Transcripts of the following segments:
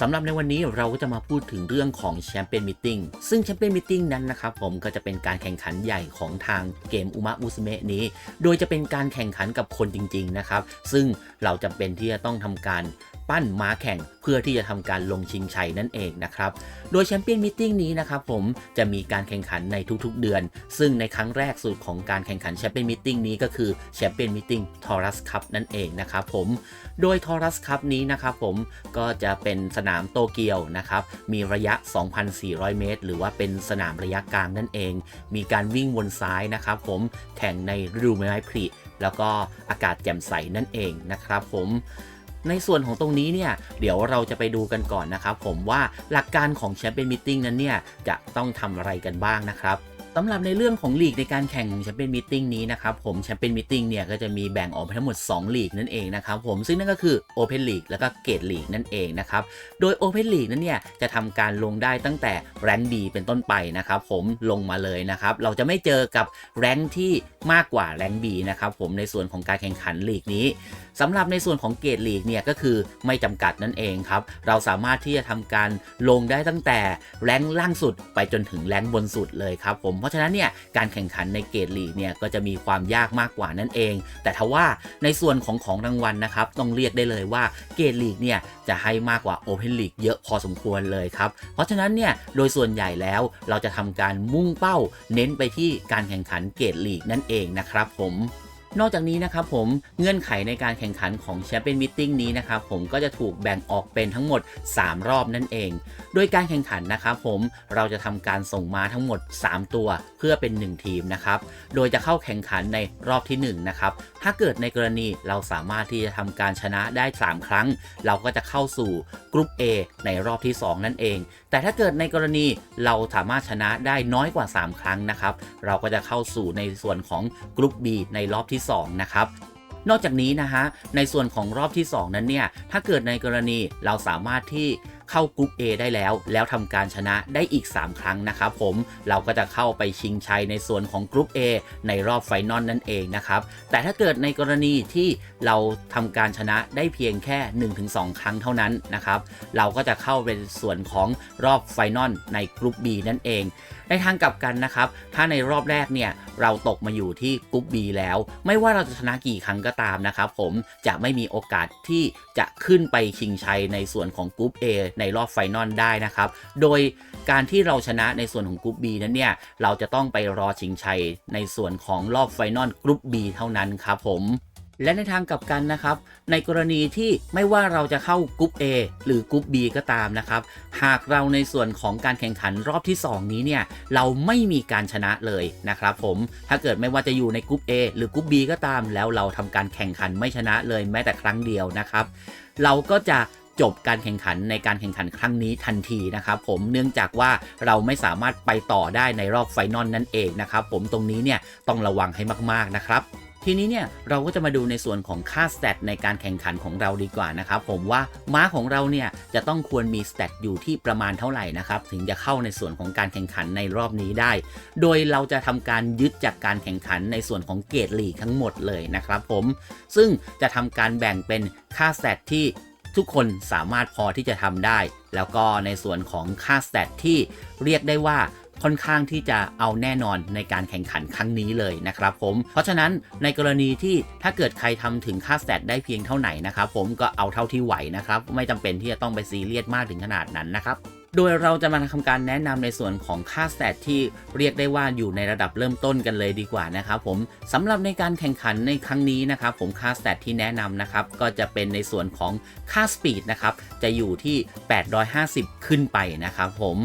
สำหรับในวันนี้เราก็จะมาพูดถึงเรื่องของแชมเปี้ยนมิ g ซึ่งแชมเปี้ยนมิ g นั้นนะครับผมก็จะเป็นการแข่งขันใหญ่ของทางเกมอุมะอุสเมะนี้ โดยจะเป็นการแข่งขันกับคนจริง ๆ นะครับ ซึ่งเราจำเป็นที่จะต้องทำการ ปั้นม้าแข่ง เพื่อที่จะทำการลงชิงชัยนั่นเองนะครับ โดยแชมเปี้ยนมิ g นี้นะครับผมจะมีการแข่งขันในทุกๆเดือน ซึ่งในครั้งแรกสุดของการแข่งขันแชมเปี้ยนมิ g นี้ก็คือแชมเปี้ยนมิ g ทอรัสคัพนั่นเองนะครับผม โดยทอรัสคัพนี้นะครับผมก็จะเป็นสนามโตเกียวนะครับมีระยะ 2,400 เมตร หรือว่าเป็นสนามระยะกลางนั่นเอง มีการวิ่งวนซ้ายนะครับผมแข่งในฤดูไม้ผลิแล้วก็อากาศแจ่มใสนั่นเองนะครับผม ในส่วนของตรงนี้เนี่ยเดี๋ยวเราจะไปดูกันก่อนนะครับผมว่าหลักการของแชมเปี้ยนมิ g นั้นเนี่ยจะต้องทำอะไรกันบ้างนะครับสำหรับในเรื่องของลีกในการแข่งของแชมเปี้ยนมิ g นี้นะครับผมแชมเปี้ยนมิ g เนี่ยก็จะมีแบ่งออกเป็นทั้งหมด 2 ลีกนั่นเองนะครับผมซึ่งนั่นก็คือ Open League แล้วก็ Gate League นั่นเองนะครับโดย Open League นั้นเนี่ยจะทำการลงได้ตั้งแต่แรงดีเป็นต้นไปนะครับผมลงมาเลยนะครับเราจะไม่เจอกับแรงที่ มากกว่าแรงบีนะครับผมในส่วนของการแข่งขันลีกนี้สำหรับในส่วนของเกรดลีกเนี่ยก็คือไม่จำกัดนั่นเองครับเราสามารถที่จะทำการลงได้ตั้งแต่แรงล่างสุดไปจนถึงแรงบนสุดเลยครับผมเพราะฉะนั้นเนี่ยการแข่งขันในเกรดลีกเนี่ยก็จะมีความยากมากกว่านั่นเอง แต่ทว่าในส่วนของของรางวัลนะครับต้องเรียกได้เลยว่าเกรดลีกเนี่ยจะให้มากกว่าโอเพนลีกเยอะพอสมควรเลยครับเพราะฉะนั้นเนี่ยโดยส่วนใหญ่แล้วเราจะทำการมุ่งเป้า เน้นไปที่การแข่งขันเกรดลีกนั่นเองเองนะครับผม นอกจากนี้นะครับผมเงื่อนไขในการแข่งขันของแชมเปี้ยนมิ g นี้นะครับผมก็จะถูกแบ่งออกเป็นทั้งหมด 3 รอบนั่นเอง โดยการแข่งขันนะครับผมเราจะทำการส่งม้าทั้งหมด 3 ตัวเพื่อเป็น 1 ทีมนะครับโดยจะเข้าแข่งขันในรอบที่ 1 นะครับถ้าเกิดในกรณีเราสามารถที่จะทำการชนะได้ 3 ครั้ง เราก็จะเข้าสู่กลุ่ม A ในรอบที่ 2 นั่นเอง แต่ถ้าเกิดในกรณีเราสามารถชนะได้น้อยกว่า 3 ครั้งนะครับเราก็จะเข้าสู่ในส่วนของกลุ่ม B ในรอบที่2 นะครับนอกจากนี้นะฮะในส่วนของรอบที่ 2 นั้นเนี่ยถ้าเกิดในกรณีเราสามารถที่ เข้ากลุ่ม A ได้แล้ว แล้วทำการชนะได้อีก 3 ครั้งนะครับผมเราก็จะเข้าไปชิงชัยในส่วนของกลุ่ม A ในรอบไฟนอลนั่นเองนะครับแต่ถ้าเกิดในกรณีที่เราทำการชนะได้เพียงแค่ 1-2 ครั้งเท่านั้นนะครับเราก็จะเข้าเป็นส่วนของรอบไฟนอลในกลุ่ม B นั่นเอง ในทางกลับกันนะครับ ถ้าในรอบแรกเนี่ยเราตกมาอยู่ที่กลุ่ม B แล้ว ไม่ว่าเราจะชนะกี่ครั้งก็ตามนะครับผมจะไม่มีโอกาสที่จะขึ้นไปชิงชัยในส่วนของกลุ่ม A ในรอบไฟนอลได้นะครับ โดยการที่เราชนะในส่วนของกลุ่ม B นั้นเนี่ย เราจะต้องไปรอชิงชัยในส่วนของรอบไฟนอลกลุ่ม B เท่านั้นครับผมและในทางกลับกันนะครับ ในกรณีที่ไม่ว่าเราจะเข้ากลุ่ม A หรือกลุ่ม B ก็ตามนะครับ หากเราในส่วนของการแข่งขันรอบที่ 2 นี้เนี่ย เราไม่มีการชนะเลยนะครับผม ถ้าเกิดไม่ว่าจะอยู่ในกลุ่ม A หรือกลุ่ม B ก็ตาม แล้วเราทำการแข่งขันไม่ชนะเลยแม้แต่ครั้งเดียวนะครับ เราก็จะ จบการแข่งขันในการแข่งขันครั้งนี้ทันทีนะครับผมเนื่องจากว่าเราไม่สามารถไปต่อได้ในรอบไฟนอลนั่นเองนะครับผมตรงนี้เนี่ยต้องระวังให้มากๆนะครับทีนี้เนี่ยเราก็จะมาดูในส่วนของค่าสเตตในการแข่งขันของเราดีกว่านะครับผมว่าม้าของเราเนี่ยจะต้องควรมีสเตตอยู่ที่ประมาณเท่าไหร่นะครับถึงจะเข้าในส่วนของการแข่งขันในรอบนี้ได้ โดยเราจะทำการยึดจากการแข่งขันในส่วนของเกรดลีกทั้งหมดเลยนะครับผมซึ่งจะทำการแบ่งเป็นค่าสเตตที่ ทุกคนสามารถพอที่จะทำได้ แล้วก็ในส่วนของค่าสเตทที่เรียกได้ว่าค่อนข้างที่จะเอาแน่นอนในการแข่งขันครั้งนี้เลยนะครับผม เพราะฉะนั้นในกรณีที่ถ้าเกิดใครทำถึงค่าสแตทได้เพียงเท่าไหร่นะครับผมก็เอาเท่าที่ไหวนะครับ ไม่จำเป็นที่จะต้องไปซีเรียสมากถึงขนาดนั้นนะครับ โดยเราจะมาทำการแนะนำในส่วนของค่าสตทที่เรียกได้ว่าอยู่ในระดับเริ่มต้นกันเลยดีกว่านะครับผมสำหรับในการแข่งขันในครั้งนี้นะครับผมค่าสตทที่แนะนำนะครับก็จะเป็นในส่วนของค่าสปีดนะครับจะอยู่ที่ 850 ขึ้นไปนะครับผม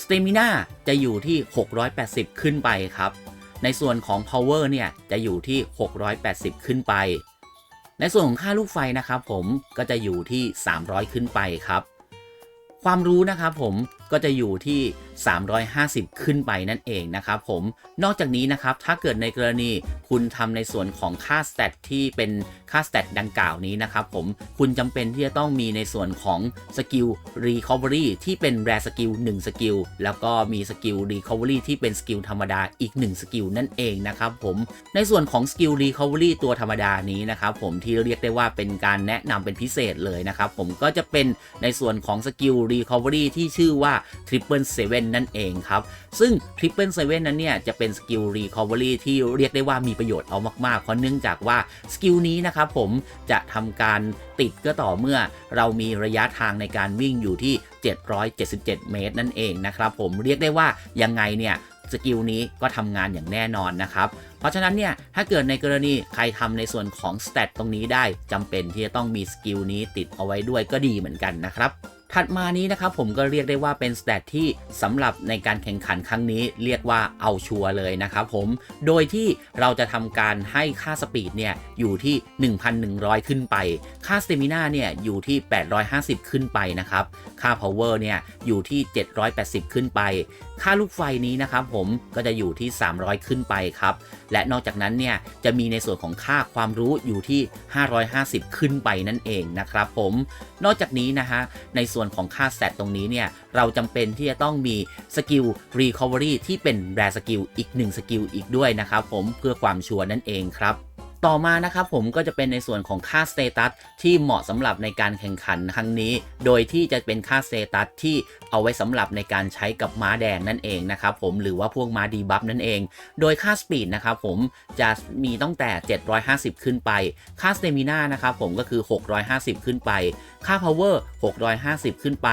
สเตมิน่าจะอยู่ที่ 680 ขึ้นไปครับ ในส่วนของ Power เนี่ยจะอยู่ที่ 680 ขึ้นไป ในส่วนของค่าลูกไฟนะครับผมก็จะอยู่ที่ 300 ขึ้นไปครับ ความรู้นะครับผม ก็จะอยู่ที่ 350 ขึ้นไปนั่นเองนะครับผม นอกจากนี้นะครับถ้าเกิดในกรณีคุณทำในส่วนของค่าสเตตที่เป็นค่าสเตตดังกล่าวนี้นะครับผมคุณจำเป็นที่จะต้องมีในส่วนของสกิล Recovery ที่เป็นแรสกิล1สกิลแล้วก็มีสกิล Recovery ที่เป็นสกิลธรรมดาอีก1สกิลนั่นเองนะครับผมในส่วนของสกิล Recovery ตัวธรรมดานี้นะครับผมที่เรียกได้ว่าเป็นการแนะนำเป็นพิเศษเลยนะครับผมก็จะเป็นในส่วนของสกิล Recovery ที่ชื่อว่า Triple s นนั่นเองครับ ซึ่ง Triple s นั้นเนี่ย จะเป็นสกิล Recovery ที่เรียกได้ว่ามีประโยชน์เอามากๆ เพราะเนื่องจากว่าสกิลนี้นะครับผมจะทำการติดก็ต่อเมื่อเรามีระยะทางในการวิ่งอยู่ที่ 777 เมตรนั่นเองนะครับผมเรียกได้ว่ายังไงเนี่ยสกิลนี้ก็ทำงานอย่างแน่นอนนะครับ เพราะฉะนั้นเนี่ย ถ้าเกิดในกรณีใครทำในส่วนของสเตตตรงนี้ได้จำเป็นที่จะต้องมีสกิลนี้ติดเอาไว้ด้วยก็ดีเหมือนกันนะครับ ถัดมานี้นะครับผมก็เรียกได้ว่าเป็นสเตตที่สำหรับในการแข่งขันครั้งนี้เรียกว่าเอาชัวร์เลยนะครับผม โดยที่เราจะทำการให้ค่าสปีดเนี่ยอยู่ที่ 1,100 ขึ้นไป ค่าสเตมินาเนี่ยอยู่ที่ 850 ขึ้นไปนะครับ ค่าพาวเวอร์เนี่ยอยู่ที่ 780 ขึ้นไปค่าลูกไฟนี้นะครับผมก็จะอยู่ที่ 300 ขึ้นไปครับ และนอกจากนั้นเนี่ยจะมีในส่วนของค่าความรู้อยู่ที่ 550 ขึ้นไปนั่นเองนะครับผม นอกจากนี้นะฮะในส่วนของค่าแซตตรงนี้เนี่ยเราจำเป็นที่จะต้องมีสกิล Recovery ที่เป็นแรสกิลอีก1สกิลอีกด้วยนะครับผมเพื่อความชัวร์นั่นเองครับ ต่อมานะครับผมก็จะเป็นในส่วนของค่าสเตตัสที่เหมาะสำหรับในการแข่งขันครั้งนี้ โดยที่จะเป็นค่าสเตตัสที่เอาไว้สำหรับในการใช้กับม้าแดงนั่นเองนะครับผมหรือว่าพวกม้าดีบัฟนั่นเอง โดยค่าสปีดนะครับผมจะมีตั้งแต่ 750 ขึ้นไป ค่าสเตมินานะครับผมก็คือ 650 ขึ้นไป ค่า power 650 ขึ้นไป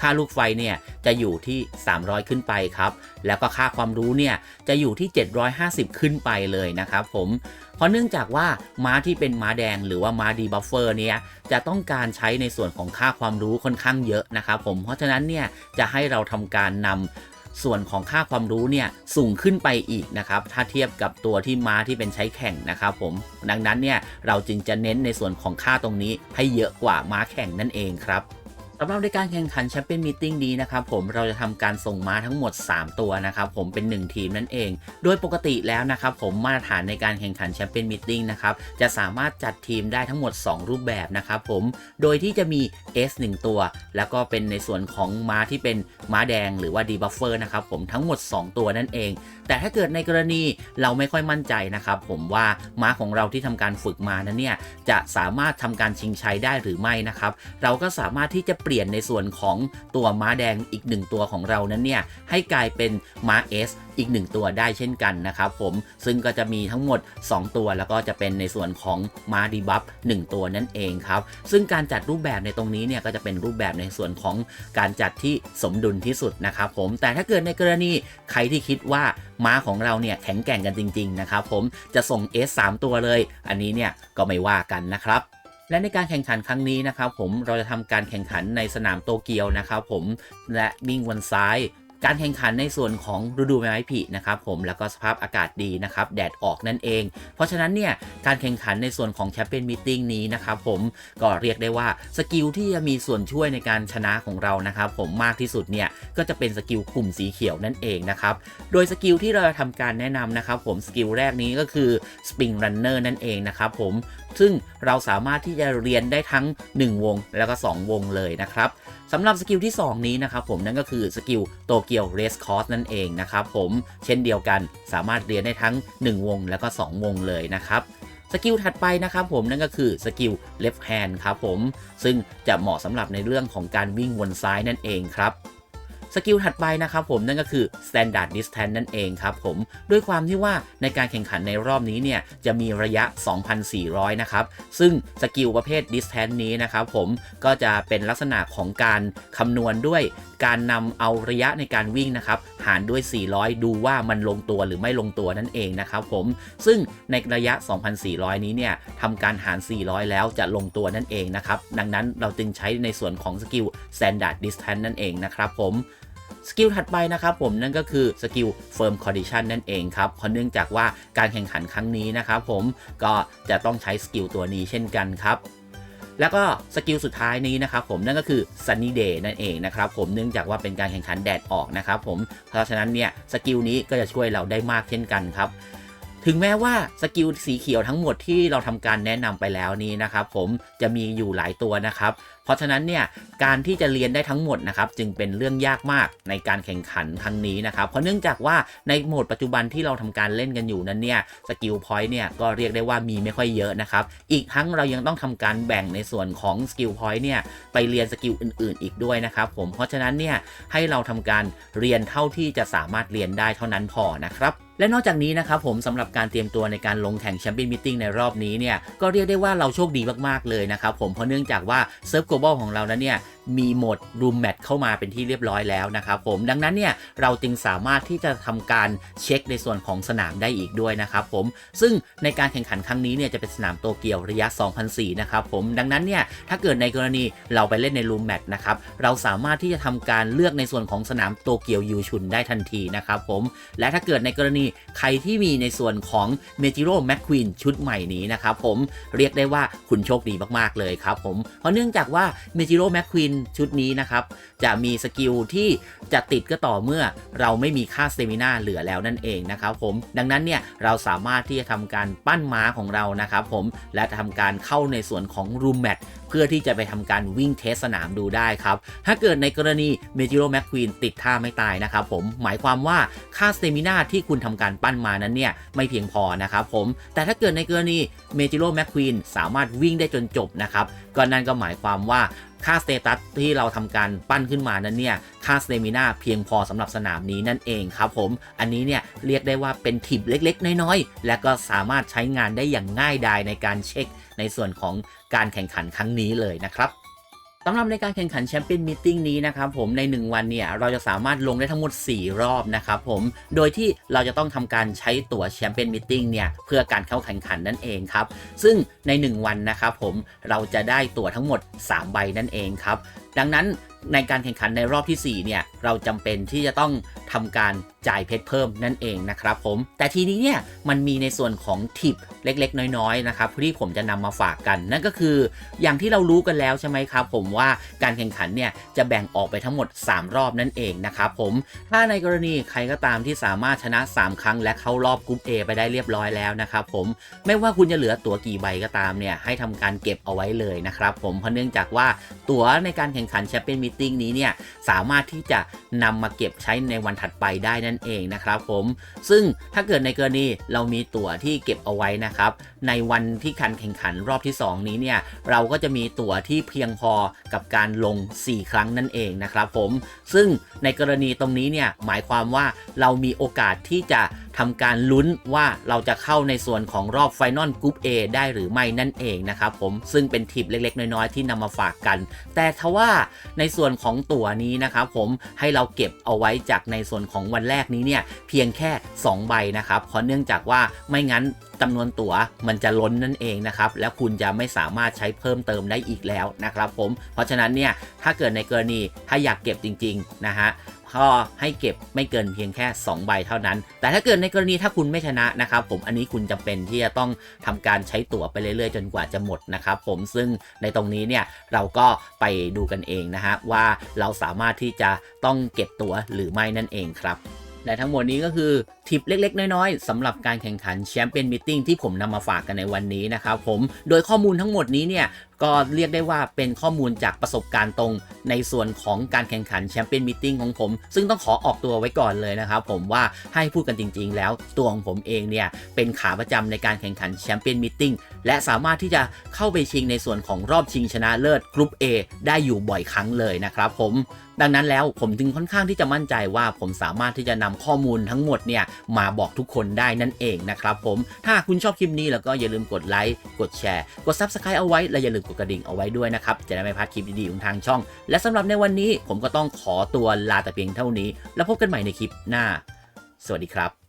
ค่าลูกไฟเนี่ยจะอยู่ที่ 300 ขึ้นไปครับ แล้วก็ค่าความรู้เนี่ยจะอยู่ที่ 750 ขึ้นไปเลยนะครับผมเพราะเนื่องจากว่าม้าที่เป็นม้าแดงหรือว่าม้าดีบัฟเฟอร์เนี่ยจะต้องการใช้ในส่วนของค่าความรู้ค่อนข้างเยอะนะครับผมเพราะฉะนั้นเนี่ยจะให้เราทำการนำส่วนของค่าความรู้เนี่ยสูงขึ้นไปอีกนะครับ ถ้าเทียบกับตัวที่ม้าที่เป็นใช้แข่งนะครับผม ดังนั้นเนี่ยเราจึงจะเน้นในส่วนของค่าตรงนี้ให้เยอะกว่าม้าแข่งนั่นเองครับ สำหรับในการแข่งขันแชมเปี้ยนมีติ้งนี้นะครับผมเราจะทำการส่งม้าทั้งหมด 3 ตัวนะครับผมเป็น 1 ทีมนั่นเอง โดยปกติแล้วนะครับผมมาตรฐานในการแข่งขันแชมเปี้ยนมีติ้งนะครับจะสามารถจัดทีมได้ทั้งหมด 2 รูปแบบนะครับผมโดยที่จะมี S 1 ตัว แล้วก็เป็นในส่วนของม้าที่เป็นม้าแดงหรือว่าดีบัฟเฟอร์นะครับผมทั้งหมด 2 ตัวนั่นเอง แต่ถ้าเกิดในกรณีเราไม่ค่อยมั่นใจนะครับผมว่าม้าของเราที่ทำการฝึกมานั้นเนี่ยจะสามารถทำการชิงชัยได้หรือไม่นะครับเราก็สามารถที่จะปลี่ยนในส่วนของตัวม้าแดงอีกหนึ่งตัวของเรานั้นเนี่ยให้กลายเป็นม้า S อีก 1 ตัวได้เช่นกันนะครับผมซึ่งก็จะมีทั้งหมด 2 ตัวแล้วก็จะเป็นในส่วนของม้าดีบัฟ1ตัวนั่นเองครับ ซึ่งการจัดรูปแบบในตรงนี้เนี่ยก็จะเป็นรูปแบบในส่วนของการจัดที่สมดุลที่สุดนะครับผมแต่ถ้าเกิดในกรณีใครที่คิดว่าม้าของเราเนี่ยแข็งแกร่งกันจริง ๆ นะครับผมจะส่ง S 3 ตัวเลย อันนี้เนี่ยก็ไม่ว่ากันนะครับ และในการแข่งขันครั้งนี้นะครับผมเราจะทำการแข่งขันในสนามโตเกียวนะครับผมและวิ่งวันซ้าย การแข่งขันในส่วนของฤดูใบไม้ผลินะครับผมแล้วก็สภาพอากาศดีนะครับแดดออกนั่นเอง เพราะฉะนั้นเนี่ยการแข่งขันในส่วนของแชมเปี้ยนมิทติ้งนี้นะครับผมก็เรียกได้ว่าสกิลที่จะมีส่วนช่วยในการชนะของเรานะครับผมมากที่สุดเนี่ยก็จะเป็นสกิลกลุ่มสีเขียวนั่นเองนะครับโดยสกิลที่เราจะทำการแนะนำนะครับผมสกิลแรกนี้ก็คือ Spring Runner นั่นเองนะครับผมซึ่งเราสามารถที่จะเรียนได้ทั้ง 1 วงแล้วก็ 2 วงเลยนะครับสำหรับสกิลที่ 2 นี้นะครับผมนั่นก็คือสกิลโตเกียวเรสคอร์สนั่นเองนะครับผมเช่นเดียวกันสามารถเรียนได้ทั้ง 1 วงแล้วก็ 2 วงเลยนะครับสกิลถัดไปนะครับผมนั่นก็คือสกิล left hand ครับผม ซึ่งจะเหมาะสำหรับในเรื่องของการวิ่งวนซ้ายนั่นเองครับ สกิลถัดไปนะครับผมนั่นก็คือ standard distance นั่นเองครับผมด้วยความที่ว่าในการแข่งขันในรอบนี้เนี่ยจะมีระยะ 2,400 นะครับ ซึ่งสกิลประเภท distance นี้นะครับผมก็จะเป็นลักษณะของการคำนวณด้วยการนำเอาระยะในการวิ่งนะครับ หารด้วย 400 ดูว่ามันลงตัวหรือไม่ลงตัวนั่นเองนะครับผม ซึ่งในระยะ 2,400 นี้เนี่ยทำการหาร 400 แล้วจะลงตัวนั่นเองนะครับ ดังนั้นเราจึงใช้ในส่วนของสกิล standard distance นั่นเองนะครับผม สกิลถัดไปนะครับผมนั่นก็คือสกิล firm condition นั่นเองครับเพราะเนื่องจากว่าการแข่งขันครั้งนี้นะครับผมก็จะต้องใช้สกิลตัวนี้เช่นกันครับแล้วก็สกิลสุดท้ายนี้นะครับผมนั่นก็คือ Sunny Day นั่นเองนะครับผมเนื่องจากว่าเป็นการแข่งขันแดดออกนะครับผมเพราะฉะนั้นเนี่ยสกิลนี้ก็จะช่วยเราได้มากเช่นกันครับ ถึงแม้ว่าสกิลสีเขียวทั้งหมดที่เราทำการแนะนำไปแล้วนี้นะครับผมจะมีอยู่หลายตัวนะครับ เพราะฉะนั้นเนี่ยการที่จะเรียนได้ทั้งหมดนะครับจึงเป็นเรื่องยากมากในการแข่งขันครั้งนี้นะครับ เพราะเนื่องจากว่าในโหมดปัจจุบันที่เราทำการเล่นกันอยู่นั้นเนี่ยสกิลพอยต์เนี่ยก็เรียกได้ว่ามีไม่ค่อยเยอะนะครับ อีกทั้งเรายังต้องทำการแบ่งในส่วนของสกิลพอยต์เนี่ยไปเรียนสกิลอื่น ๆ อีกด้วยนะครับผมเพราะฉะนั้นเนี่ยให้เราทำการเรียนเท่าที่จะสามารถเรียนได้เท่านั้นพอนะครับ และนอกจากนี้นะครับผมสำหรับการเตรียมตัวในการลงแข่งแชมเปี้ยนมิทติ้งในรอบนี้เนี่ยก็เรียกได้ว่าเราโชคดีมากๆเลยนะครับผมเพราะเนื่องจากว่าเซิร์ฟโกลบอลของเรานั้นเนี่ย มีโหมด room match เข้ามาเป็นที่เรียบร้อยแล้วนะครับผมดังนั้นเนี่ยเราจึงสามารถที่จะทำการเช็คในส่วนของสนามได้อีกด้วยนะครับผมซึ่งในการแข่งขันครั้งนี้เนี่ยจะเป็นสนามโตเกียวระยะ 2004 นะครับผมดังนั้นเนี่ยถ้าเกิดในกรณีเราไปเล่นใน room match นะครับเราสามารถที่จะทำการเลือกในส่วนของสนามโตเกียวยูชุนได้ทันทีนะครับผมและถ้าเกิดในกรณีใครที่มีในส่วนของเมจิโร่แมคควีนชุดใหม่นี้นะครับผมเรียกได้ว่าคุณโชคดีมากๆเลยครับผมเพราะเนื่องจากว่าเมจิโร่แมคควีนชุดนี้นะครับ จะมีสกิลที่จะติดก็ต่อเมื่อเราไม่มีค่าสเตมินาเหลือแล้วนั่นเองนะครับผมดังนั้นเนี่ยเราสามารถที่จะทำการปั้นม้าของเรานะครับผมและทำการเข้าในส่วนของรูมแมทเพื่อที่จะไปทำการวิ่งเทสสนามดูได้ครับ ถ้าเกิดในกรณีเมจิโร่แมคควีนติดท่าไม่ตายนะครับผมหมายความว่าค่าสเตมินาที่คุณทำการปั้นมานั้นเนี่ยไม่เพียงพอนะครับผมแต่ถ้าเกิดในกรณีเมจิโร่แมคควีนสามารถวิ่งได้จนจบนะครับก็นั่นก็หมายความว่า ค่าสเตตัสที่เราทำการปั้นขึ้นมานั้นเนี่ยค่าสเตมินาเพียงพอสำหรับสนามนี้นั่นเองครับผม อันนี้เนี่ยเรียกได้ว่าเป็นทิปเล็กๆ น้อยๆ และก็สามารถใช้งานได้อย่างง่ายดายในการเช็คในส่วนของการแข่งขันครั้งนี้เลยนะครับ สำหรับในการแข่งขันแชมเปี้ยนมิทติ้งนี้นะครับผมใน 1 วันเนี่ยเราจะสามารถลงได้ทั้งหมด 4 รอบนะครับผมโดยที่เราจะต้องทำการใช้ตั๋วแชมเปี้ยนมิทติ้งเนี่ยเพื่อการเข้าแข่งขันนั่นเองครับซึ่งใน 1 วันนะครับผมเราจะได้ตั๋วทั้งหมด 3 ใบนั่นเองครับ ดังนั้นในการแข่งขันในรอบที่ 4 เนี่ย เราจำเป็นที่จะต้องทำการจ่ายเพชรเพิ่มนั่นเองนะครับผม แต่ทีนี้เนี่ยมันมีในส่วนของทิปเล็กๆ น้อยๆนะครับที่ผมจะนำมาฝากกัน นั่นก็คืออย่างที่เรารู้กันแล้วใช่ไหมครับ ผมว่าการแข่งขันเนี่ยจะแบ่งออกไปทั้งหมด 3 รอบนั่นเองนะครับผมถ้าในกรณีใครก็ตามที่สามารถชนะ 3 ครั้ง และเข้ารอบกรุ๊ป A ไปได้เรียบร้อยแล้วนะครับผมไม่ว่าคุณจะเหลือตั๋วกี่ใบก็ตามเนี่ยให้ทำการเก็บเอาไว้เลยนะครับผมเพราะเนื่องจากว่าตั๋วในการแข่งขันแชมเปี้ยนมิทติ้งนี้เนี่ยสามารถที่จะนำมาเก็บใช้ในวันถัดไปได้นั่นเองนะครับผม ซึ่งถ้าเกิดในกรณีเรามีตั๋วที่เก็บเอาไว้นะครับ ในวันที่การแข่งขันรอบที่ 2 นี้เนี่ยเราก็จะมีตั๋วที่เพียงพอกับการลง 4 ครั้งนั่นเองนะครับผม ซึ่งในกรณีตรงนี้เนี่ยหมายความว่าเรามีโอกาสที่จะ ทำการลุ้นว่าเราจะเข้าในส่วนของรอบไฟนอลกรุ๊ป A ได้หรือไม่นั่นเองนะครับผมซึ่งเป็นทิปเล็ก ๆ น้อย ๆ ที่นำมาฝากกัน แต่ทว่าในส่วนของตั๋วนี้นะครับผมให้เราเก็บเอาไว้จากในส่วนของวันแรกนี้เนี่ยเพียงแค่ 2 ใบนะครับเพราะเนื่องจากว่าไม่งั้นจำนวนตั๋วมันจะล้นนั่นเองนะครับแล้วคุณจะไม่สามารถใช้เพิ่มเติมได้อีกแล้วนะครับผมเพราะฉะนั้นเนี่ยถ้าเกิดในกรณีถ้าอยากเก็บจริงๆนะฮะ ก็ให้เก็บไม่เกินเพียงแค่ 2 ใบเท่านั้น แต่ถ้าเกิดในกรณีถ้าคุณไม่ชนะนะครับผมอันนี้คุณจำเป็นที่จะต้องทำการใช้ตั๋วไปเรื่อยๆ จนกว่าจะหมดนะครับผมซึ่งในตรงนี้เนี่ยเราก็ไปดูกันเองนะฮะว่าเราสามารถที่จะต้องเก็บตั๋วหรือไม่นั่นเองครับและทั้งหมดนี้ก็คือทิปเล็ก ๆ น้อย ๆสำหรับการแข่งขันแชมเปี้ยนมิทติ้งที่ผมนำมาฝากกันในวันนี้นะครับผม โดยข้อมูลทั้งหมดนี้เนี่ย ก็เรียกได้ว่าเป็นข้อมูลจากประสบการณ์ตรง ในส่วนของการแข่งขันแชมเปี้ยนมิทติ้งของผม ซึ่งต้องขอออกตัวไว้ก่อนเลยนะครับผมว่าให้พูดกันจริง ๆ แล้วตัวของผมเองเนี่ยเป็นขาประจำในการแข่งขันแชมเปี้ยนมิทติ้งและสามารถที่จะเข้าไปชิงในส่วนของรอบชิงชนะเลิศกรุ๊ป A ได้อยู่บ่อยครั้งเลยนะครับผมดังนั้นแล้วผมจึงค่อนข้างที่จะมั่นใจว่าผมสามารถที่จะนำข้อมูลทั้งหมดเนี่ยมาบอกทุกคนได้นั่นเองนะครับผมถ้าคุณชอบคลิปนี้แล้วก็อย่าลืมกดไลค์กดแชร์กด Subscribe เอาไว้และอย่าลืมกดกระดิ่งเอาไว้ด้วยนะครับ จะได้ไม่พลาดคลิปดีๆของทางช่อง และสำหรับในวันนี้ผมก็ต้องขอตัวลาแต่เพียงเท่านี้ แล้วพบกันใหม่ในคลิปหน้า สวัสดีครับ